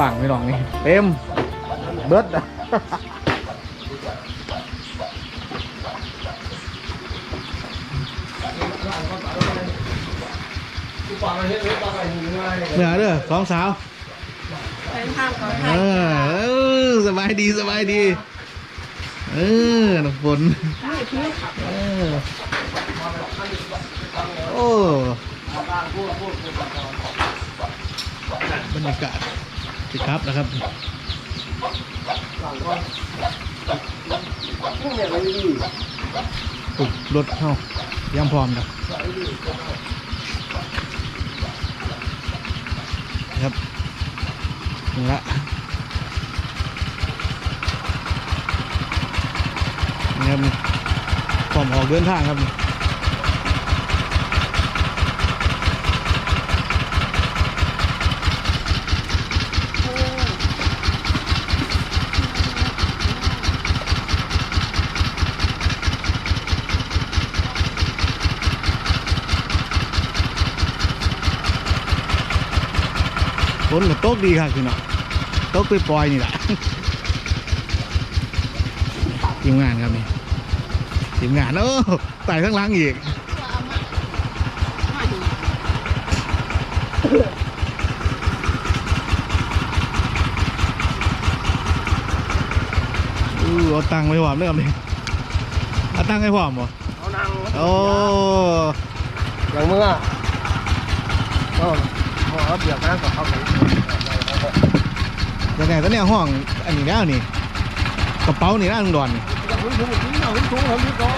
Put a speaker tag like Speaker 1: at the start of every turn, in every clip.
Speaker 1: บังพี่น้องนี่เต็มเบิดอะเมื่อเด้อสองสาว
Speaker 2: เป็นทางของไท
Speaker 1: เอยอเออสบายดีสบายดี เออน้ำฝนเออโอ้บรรยากาศ สิครับนะครับปุกรถเข้ายังพร้อมนะครับถึงละนี่ครับพร้อมออกเดินทางครับ ฝนก็ตกดีครับพี่น้องตกไปปล่อยๆนี่แหละทีมงานครับนี่ทีมงานโอ้ไต่ข้างหล่างอีกอู้เอาตังค์ไปหวามเริ่มเลยเอาตังค์ให้หวามบ่
Speaker 3: เอานั่ง
Speaker 1: โอ้
Speaker 3: อย่างเมื่อก็ พอเบียกนั่งกับเขาไป
Speaker 1: ยังไงตอนเนี้ยห้องอันนี้แล้วนี่กระเป๋านี่นะลุงดอนนี่
Speaker 3: อย่างหุ่นถุงถุงอย่างหุ่นถุงทำที่ก็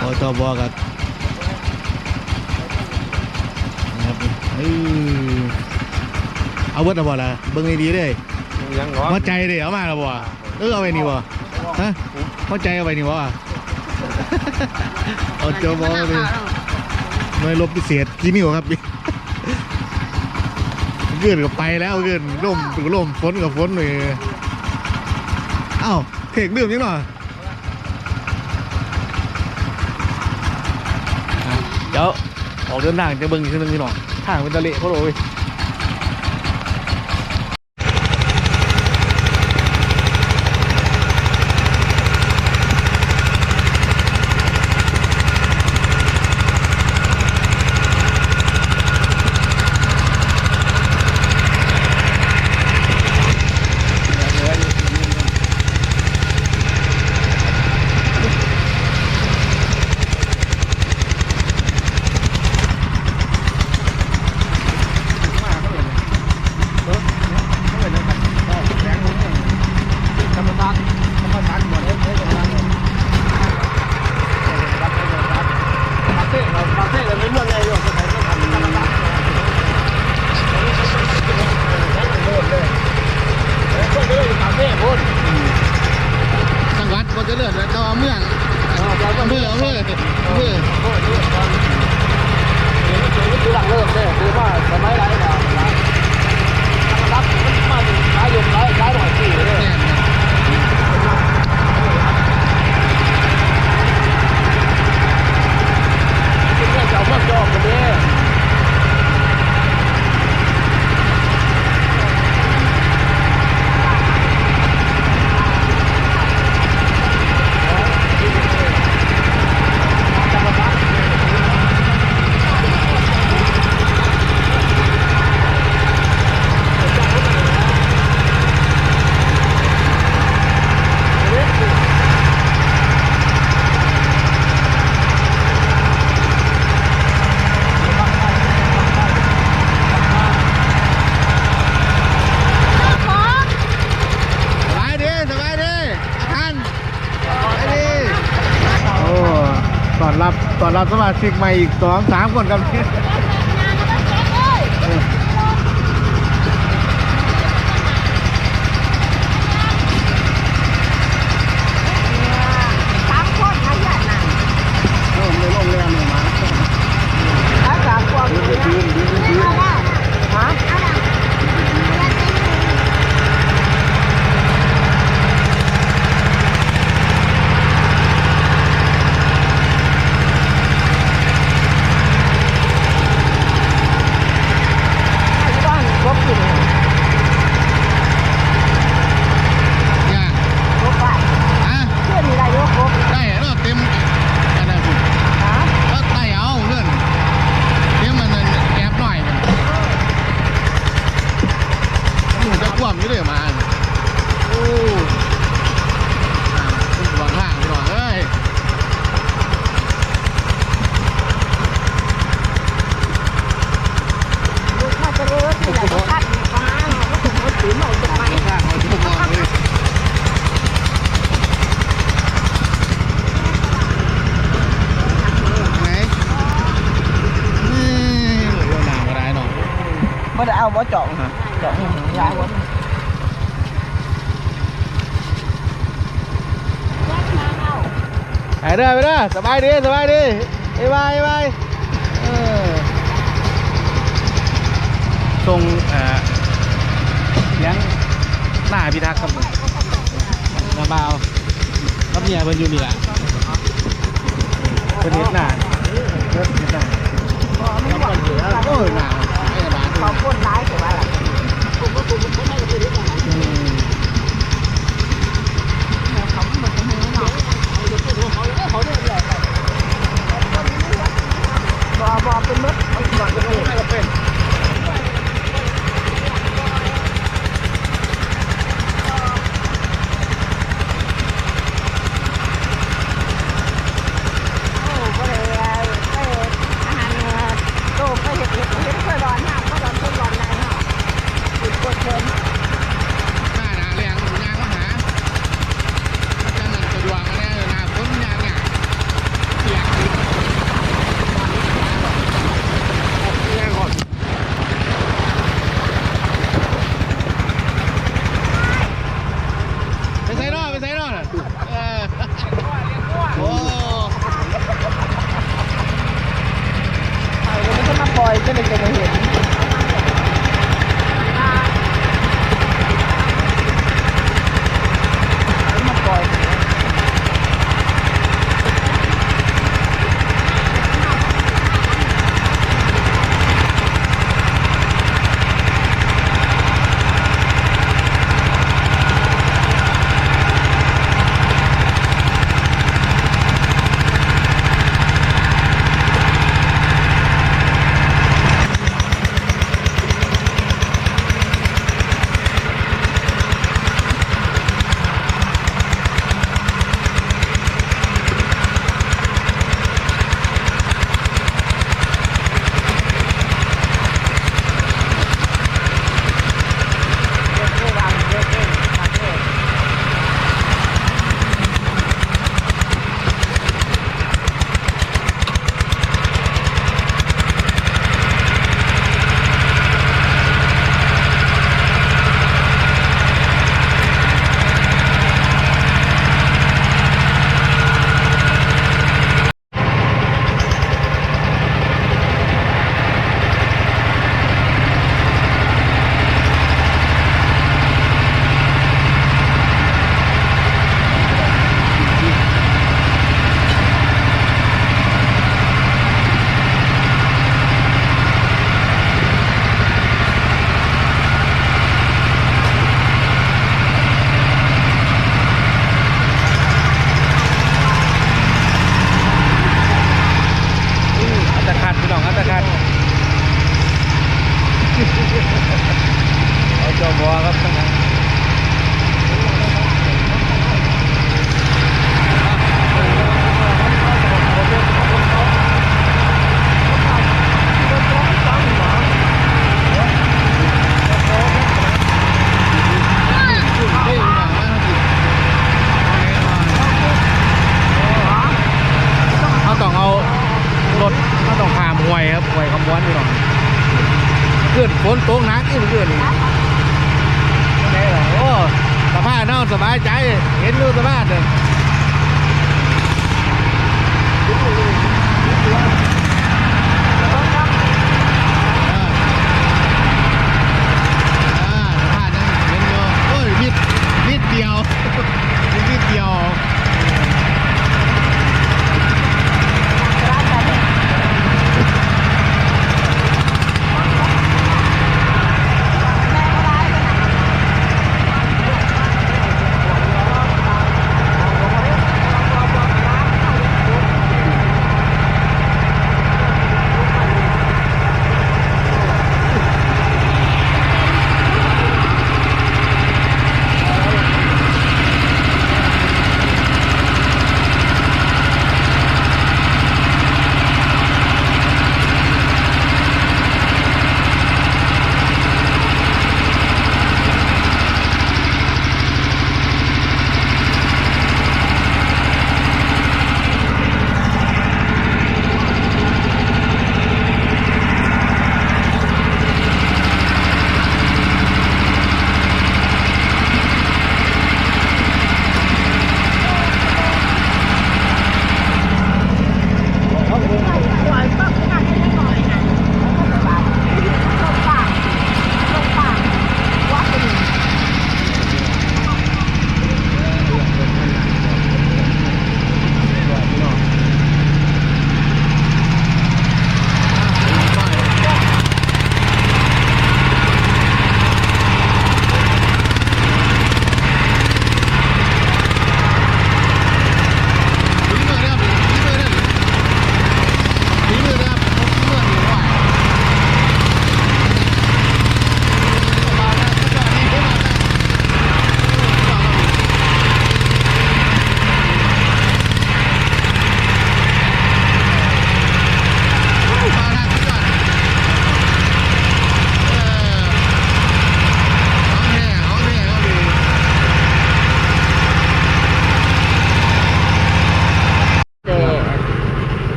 Speaker 1: โอ้ตัวบอกกันนะครับเออเอาเบิดเอาบ่ละเบิ่งให้ดีเด้
Speaker 3: ยังเหรอ
Speaker 1: หัวใจเด้เอามาแล้วบ่เออเอาไปนี่บ่ฮะ หัวใจเอาไปนี่บ่เอาเจ้าบ่เลยหน่วยลบพิเศษจีนิวครับเกินกับไปแล้วเกินลมลมฝนกับฝนเลยเอ้าเทกดื่มยังหน่อยเดี๋ยวออกเดินทางจะเบิ่งอีกทีหนึงพี่น้องทางเป็นตะเละเขาเลย
Speaker 3: รับ
Speaker 1: ตอนรับสมาชิกใหม่อีกสองสามคนครับ สบายดีสบายดีไอ้บายบายทรงเลี้ยงหน้าพิทักษ์ครับนาบาวรับเมียเพิ่นอยู่นี่แหละเพิ่นเห็นหน้าเนเห็นหน้าน้ำมั
Speaker 3: นเหลือ
Speaker 2: โอ้ยหน้าไม่ธรรมดขอคุณร้า
Speaker 1: ยแต่ว่าล่ะคุณก็คุณไม่ได้
Speaker 3: มามาเป็
Speaker 1: นมัดมันเป็น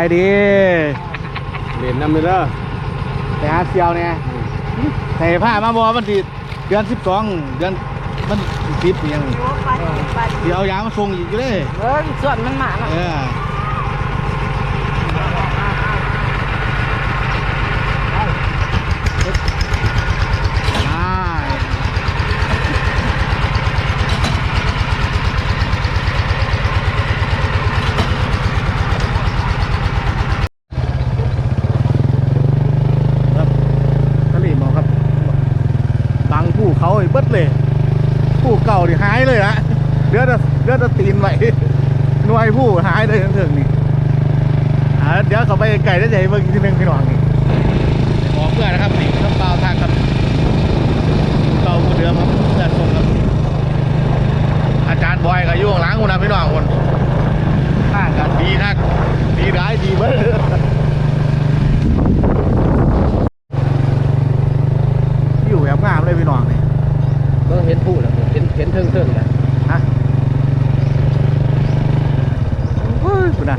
Speaker 1: ายดี
Speaker 3: เหรียญนำไปเด้อ
Speaker 1: ไปหาเซียวเนี่ยใส่ผ้ามาบอมันสิเดือนสิบสองเดือนมันสิบนี่ยัง
Speaker 2: โอ้ไปไป
Speaker 1: เดี๋ยวเอายามาส่งอีกอยู่เลย
Speaker 2: เออส่วนมันหมาเนาะ
Speaker 1: เออได้ครับทะเลหมอกครับ บังผู้ เขาไอ้เบิดเลยผู้เก่าดิหายเลยฮะเดือดเดือดตีนไว้หน่วยผู้หายเลยทั้งเถิงนี่อ่าเดี๋ยวเขาไปไก่ได้ใจเบิ่งอีกทีหนึงพี่น้องนี่ขอเพื่อนนะครับนี่น้ำเปล่าทางครับเก่าผู้เดิมครับเพื่อนส่งครับอาจารย์บอยกับยุ่ข้างหล้างคนนะพี่น้องคนข้างกันดีครับดีร้ายดีเบิดอยู่แบบงามเลยพี่น้องนี่
Speaker 3: ก็เห็นผู้แล้วเห็นเห็นเทิงเทิงนะ
Speaker 1: ฮะโอ้ยคุณน่ะ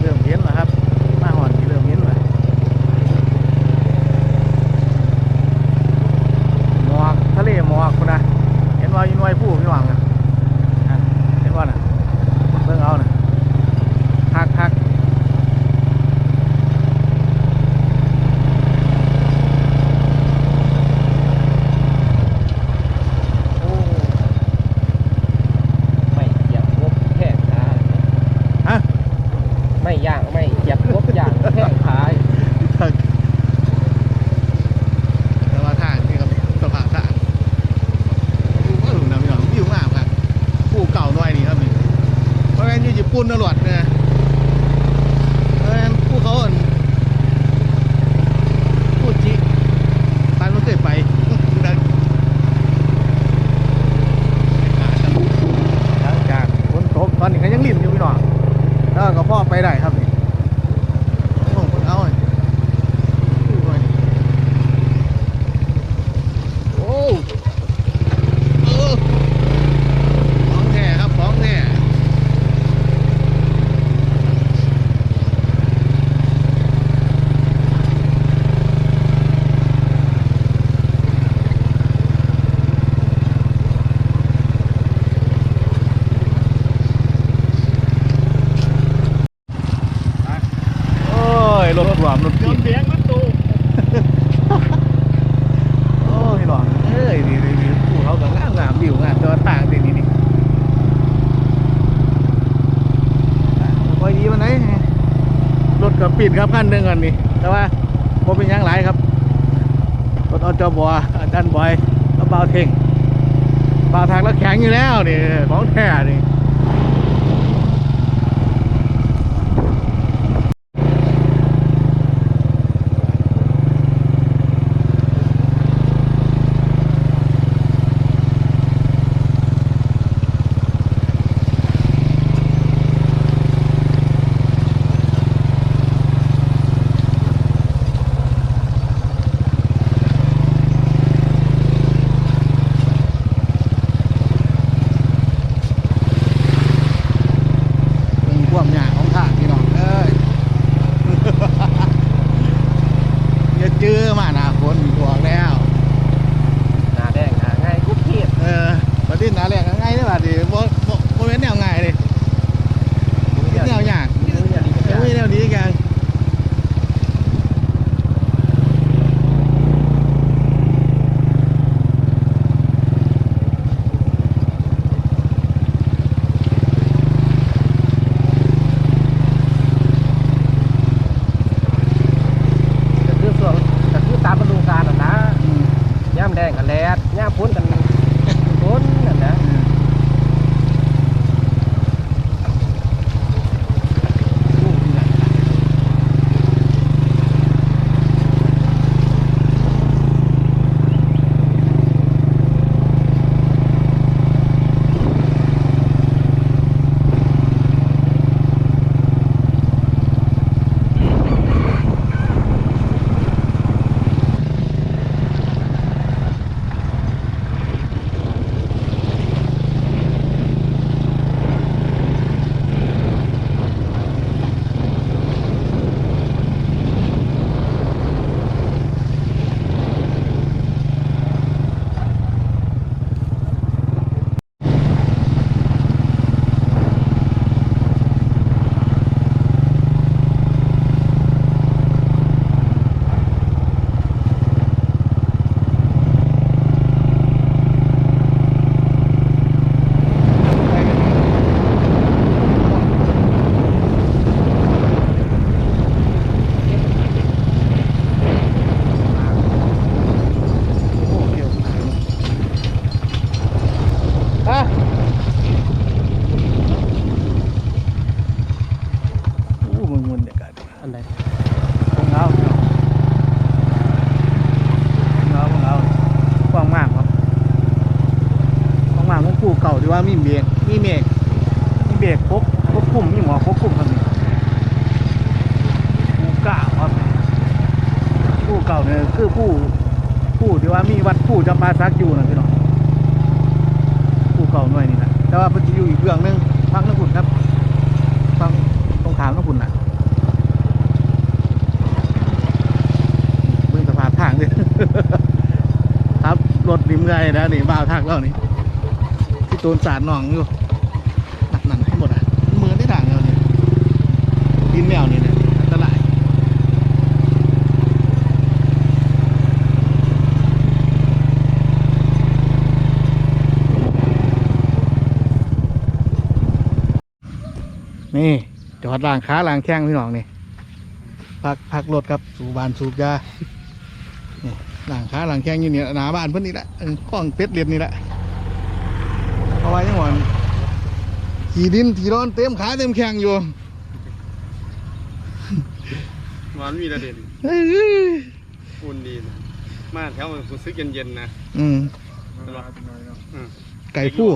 Speaker 1: เริ่มเห็นแล้วครับ มาหอนที่เริ่มเห็นแล้วหมอกทะเลหมอกคุณนะเห็นว่าอยู่หน่วยผู้พี่หวังอะอะเห็นว่าน่ะเบิ่งเอาน่ะคักคัก
Speaker 3: โอ้ไม่เหยียบงบแข้งขา
Speaker 1: ฮะ
Speaker 3: ไม่ย่างไม่เหยียบงบย่างแข้งขา
Speaker 1: คักแล้วว่าทางนี่ครับสภาพทางโอ้โหน้ำพี่น้องวิวงามครับผู้เก่าหน่อยนี่ครับนี่เพราะงั้นอยู่ญี่ปุ่นตลอดเนี่ยเพราะงั้นผู้เขาอ่อนผู้จิปันมันเคยไปดังหลังจากฝนตกตอนนี้ก็ยังริมอยู่พี่น้องแล้วก็พ่อไปได้ครับนี่โอ้โหเอาเลยดูหน่อยนี่โอ้เออของแท้ครับของแท้ โอ้ยรถขวามรถกิน
Speaker 3: เสียงมันตู
Speaker 1: โอ้ยหลอนเอ้ยนี่นี่นี่ผู้เขาก็งามงามวิวงามแต่ว่าต่างนี่นี่นี่อะพอดีวันไหนรถกับ ปิดครับขั้นหนึ่งก่อนนี่แต่ว่าผมเป็นยังหลายครับรถอจบอดันบอยแล้วเบาเท่งเบาทางแล้วแข็งอยู่แล้วนี่ของแท้นี่ วัดผู้จำปาสักอยู่นะพี่น้องผู้เก่าหน่วยนี่นะแต่ว่าเพิ่นจะอยู่อีกเรื่องนึงฟังนักขุนครับฟังตรงขามนักขุนน่ะเมืองสภาพทางดิครับรถริมเงยนะนี่บ้าทางแล้วนี่ที่ตูนสารหนองอยู่หนักหนันให้หมดอะมือได้ทางแล้วนี่ดินแมวนี่เนี่ยอันตราย นี่จอดล่างขาล่างแข้งพี่น้องนี่พักพักรถครับสูบานสูบยานี่หลังขาหลังแข้งอยู่นี่หนาบ้านเพิ่นนี่แหละเออข้องเป็ดเรียนนี่แหละเอาไว้ยังหวานขี่ดินขี่ร้อนเต็มขาเต็มแข้งอยู่
Speaker 4: มันมีระเด็น
Speaker 1: เฮ้ย
Speaker 4: อุ่นดีนะมาแถวมันรู้สึกเย็นๆนะ
Speaker 1: อืม
Speaker 4: เห็นปะอืม
Speaker 1: ไก่ผู้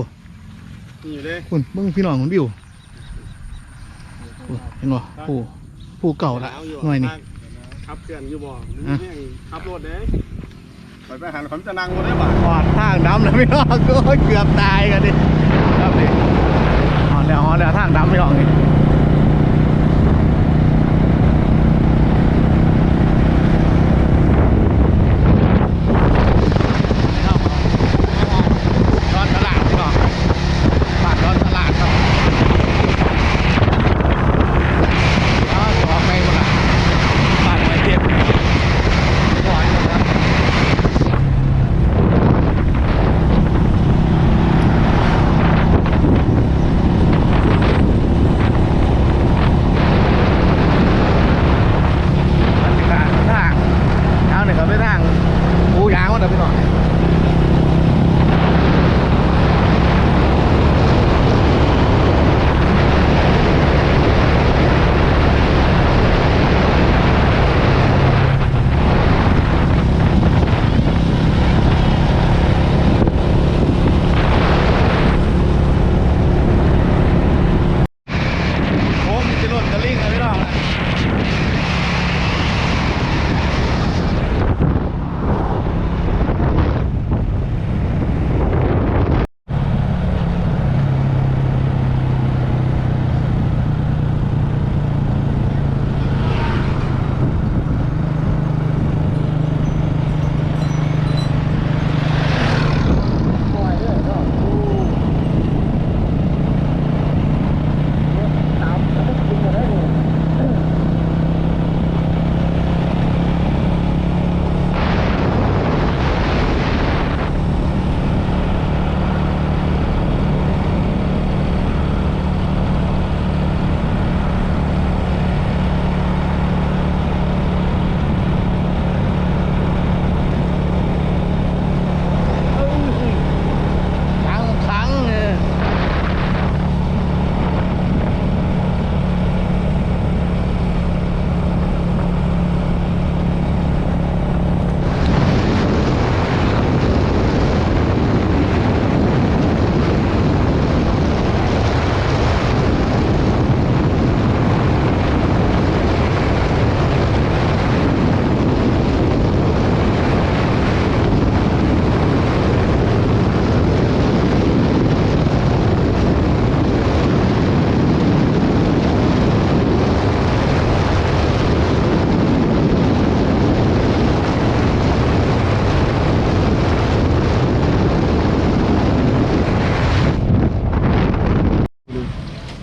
Speaker 4: นี่อยู่เด้
Speaker 1: คุณมึงพี่น้องของบิวคุณ เห็นบ่ผู้ผู้เก่าละ
Speaker 4: หวอยู่
Speaker 1: หน่วยนี่
Speaker 4: ขับเพื่อนอยู่บ่มัน
Speaker 1: อะ
Speaker 4: แห้งขับรถเด้ไปไปหันผมจะนั่งรถได้บ่
Speaker 1: หอดทางดำแล้วพี่น้องก็เกือบตายกันดิครับนี่หอดแล้วหอดแล้วทางดำพี่น้องนี่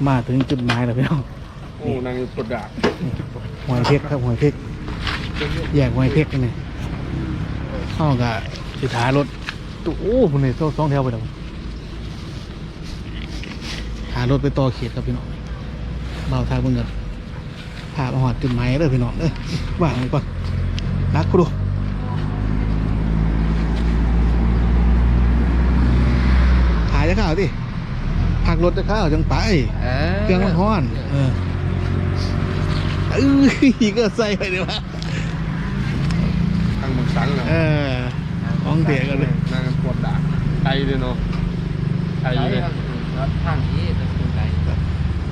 Speaker 1: มาถึงจุดหมายแล้วพี่น้อง
Speaker 4: โอ้นั่งอยู่กดดาบ
Speaker 1: หอยเพชรครับหอยเพชรแยกหอยเพชรกันเลยห้องกะสิทารถตู้โอ้ผมเนี่ยสองแถวไปแล้วหารถไปต่อเขตครับพี่น้องเบาทางเบิ่งกันพามาหอดจุดหมายเลยพี่น้องเอ้ยว่างไว้ก่อนรักกูดูหายจะข้าวดิ พักรถจะข้าวจังไปเครื่องมันฮ้อนเออไปเออก็ใส่ไปเลยวะ
Speaker 4: ทางเมืองสังเหรอ
Speaker 1: เออมองเถียกันเลย
Speaker 4: นางปวดด่าไกลเลยเนาะไกลเลย
Speaker 3: ทางนี้จะเป็นไร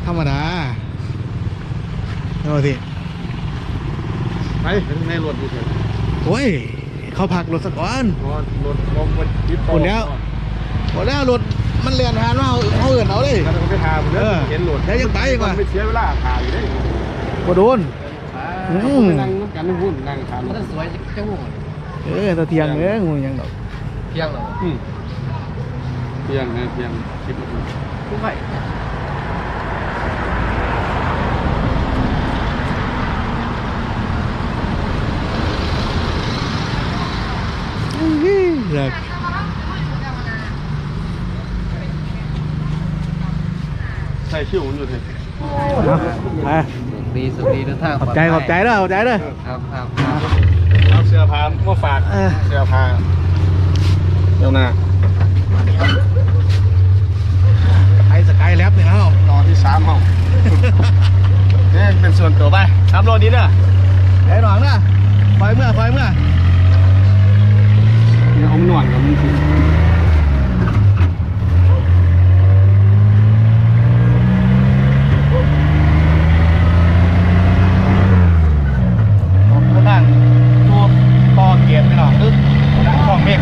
Speaker 1: ธรรมดาเอาสิ
Speaker 4: ไปในรถดูเถอะ
Speaker 1: โอ้ย เขาพักรถสักก่อน
Speaker 4: เพราะว่ารถลมมันยิบ
Speaker 1: หมดแล้วหมดแล้วรถ มันเรียนทานว่าเขาเอื่นเอาเลย
Speaker 4: ถ้าเราไปทาผมเด้
Speaker 1: เอ
Speaker 4: อ
Speaker 1: อ
Speaker 4: เห็นรถ
Speaker 1: แล้วยังไปอีกว่ะ
Speaker 4: มันไม่เสียเวลาทาอยู่เด้
Speaker 1: บ่โดน อืม
Speaker 4: ไปนั่งน้ำกันทั้งหุ้นนั่งทาน
Speaker 3: มันสวยจังหวะ
Speaker 1: เออตะเทียงเอ้ยงูยังดอก
Speaker 3: เพียงเหรอ
Speaker 4: อืมเพียงนะเพียงคิดว่า
Speaker 3: ผู้ใหญ่
Speaker 1: เลิก
Speaker 4: ใส่ชื่อผมอยู่เล
Speaker 1: ยคสุข
Speaker 3: ดีสุดดีทุท่า
Speaker 1: ขอบใจขอบใจเด้อขอบใจเด้อ
Speaker 3: ครับครับครับ
Speaker 4: เอาเสื้อผ้ามาฝาก
Speaker 1: เสื้
Speaker 4: อผ้าเดี๋ยวนะ
Speaker 1: ไอ้สกายแล็บเนี่ยเอ้า
Speaker 4: ตอนที่สามเอ้าเนี่ยเป็นส่วนตัวไปสามโลนี้เด้อ
Speaker 1: ไอ้หนองเด้อไฟเมื่อไฟเมื่อเดี๋ยวอา
Speaker 4: หนวดกับมึง
Speaker 1: ียนไม่หรอกลึกดังช่อง
Speaker 4: เมฆ